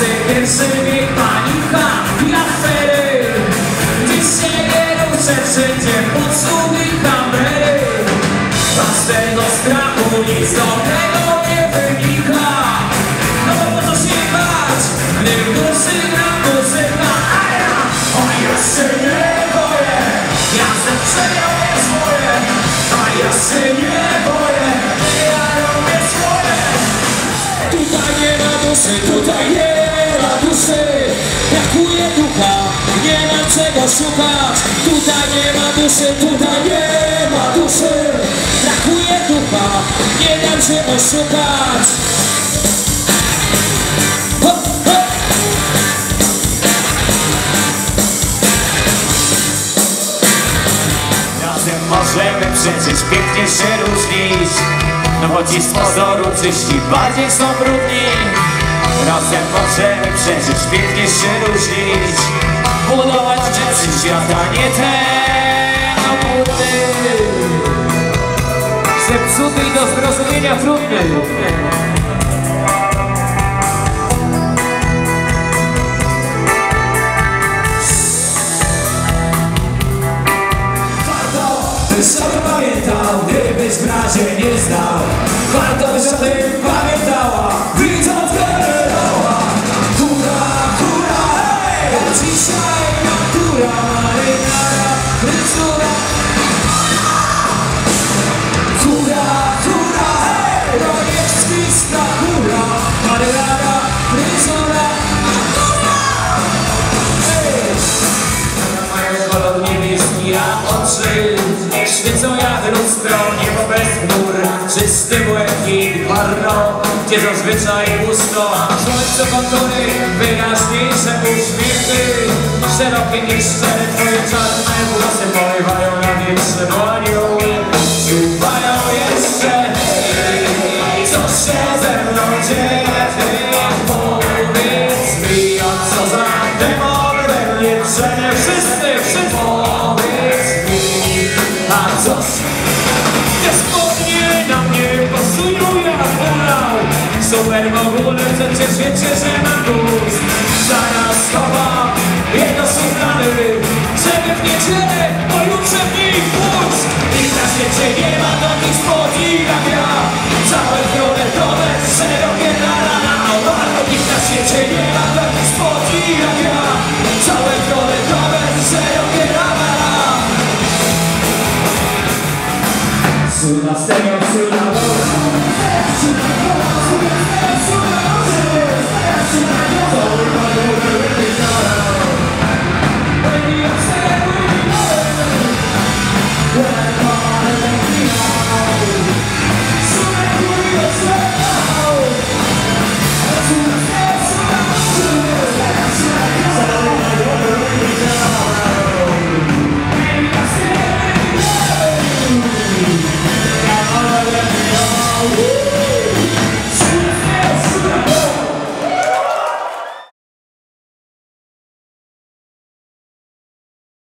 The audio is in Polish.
XXI wiek panika i afery. Dziś się ruszę wszędzie podsłuchy kamery. A z tego strachu nic dobrego nie wynika. No bo co się bać, gdy duszy na muzyka A ja, się nie boję. Ja zawsze robię swoje A ja się nie boję szukać Tutaj nie ma duszy, tutaj nie ma duszy. Brakuje ducha, nie dam się oszukać. Razem możemy przecież pięknie się różnić. No ci z pozoru czyści bardziej są brudni. Razem możemy przecież pięknie się różnić. Budować lepszy świat, a nie ten obłudny Zepsuty i do zrozumienia trudny. Byś sobie pamiętał, gdybyś w razie nie znał oczy Świecą jak lustro, niebo bez chmur Czysty błękit, barno Gdzie zazwyczaj pusto. Słońce kontury, wyraźniejsze uśmiechy Szerokie i szczere twoje czarne włosy Porywają na wietrze, anioły Czuwają jeszcze. Co się ze mną dzieje co Te spodnie na mnie pasują jak ulał Super w ogóle, przecież wiecie, że mam gust Zaraz chowam jedno suchany Żeby w niedzielę pojutrze w nich pójść Nikt na świecie nie So I stay up, so I go.